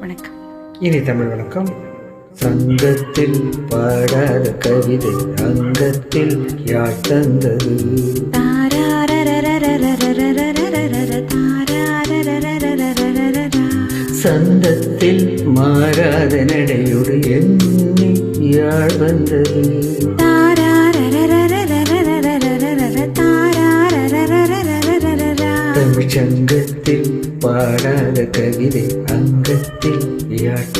வணக்கம். இனி தமிழ் வணக்கம். சங்கத்தில் பாடாத கவிதை அங்கத்தில் யார் தந்தது? சந்தத்தில் மாறாத நடையோடு எண்ணி யாழ் வந்தது? தமிழ் சங்கத்தில் பாடாத கவிதை அங்கத்தில் யாழ்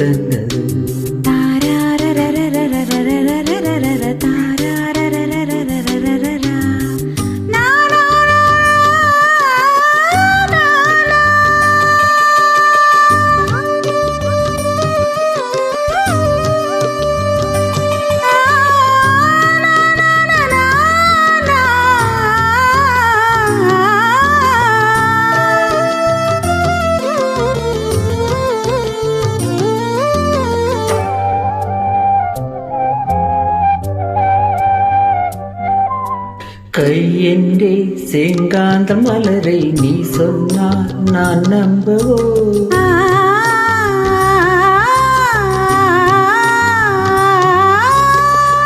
கையென்றே செங்காந்த மலரை நீ சொன்னால் நான் நம்பவோ?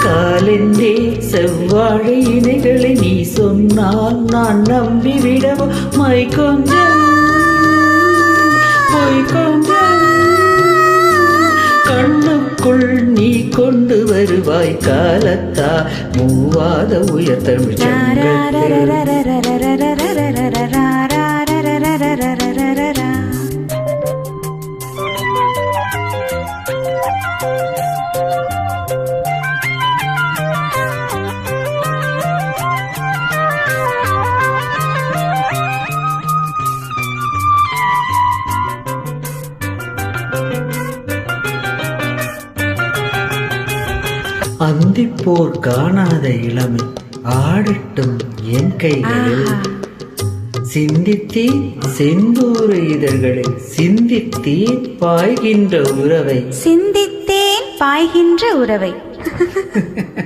காலென்றே செவ்வாழை இணைகளை நீ சொன்னால் நான் நம்பிவிடவோ? மை கொஞ்சம் வருவாய் காலத்தா? மூவாத உயர் தமிழ் சங்கத்தில். அந்திப்போர் காணாத இளமை ஆடட்டும் என் கைகளில். சிந்தித்தே செந்தூர இதழ்களில் சிந்தித்தே பாய்கின்ற உறவை. சிந்தித்தேன் பாய்கின்ற உறவை.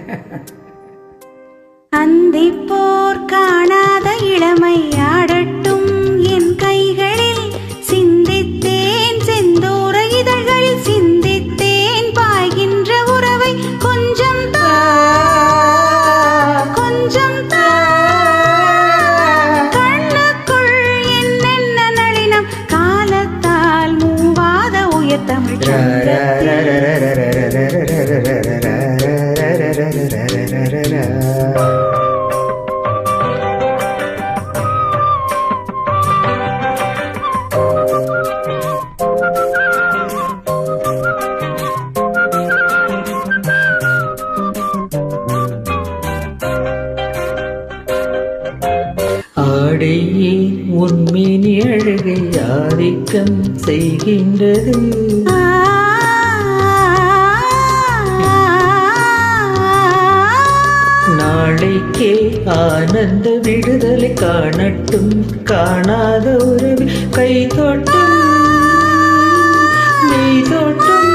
உயர் அடியே உண்மினி அழகை ஆதிக்கம் செய்கின்றது. நாளைக்கே ஆனந்த விடுதலை காணட்டும் காணாத உறவு கை தோட்டம் மெய் தொட்டும்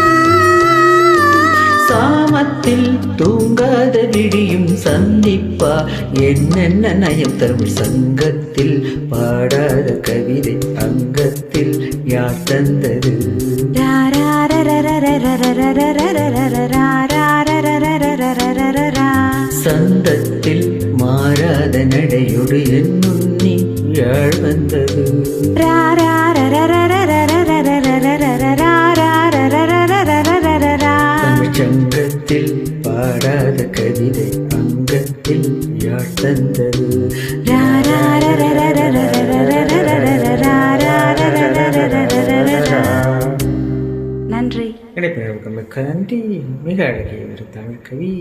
சாமத்தில் தூங்காத விடியும் சந்திப்பா? என்னென்ன நயம் தமிழ் சங்கத்தில்? பாடாத கவிதை அங்கத்தில் யார் தந்தது? சந்தத்தில் மாறாத நடையோடு என்னும் நீ யாழ் வந்தது? தமிழ் சங்கத்தில் பாடாத கவிதை தந்தது நன்றி. கிடைப்பதற்கு மிக்க நன்றி மிக அழகிய ஒரு தமிழ் கவி.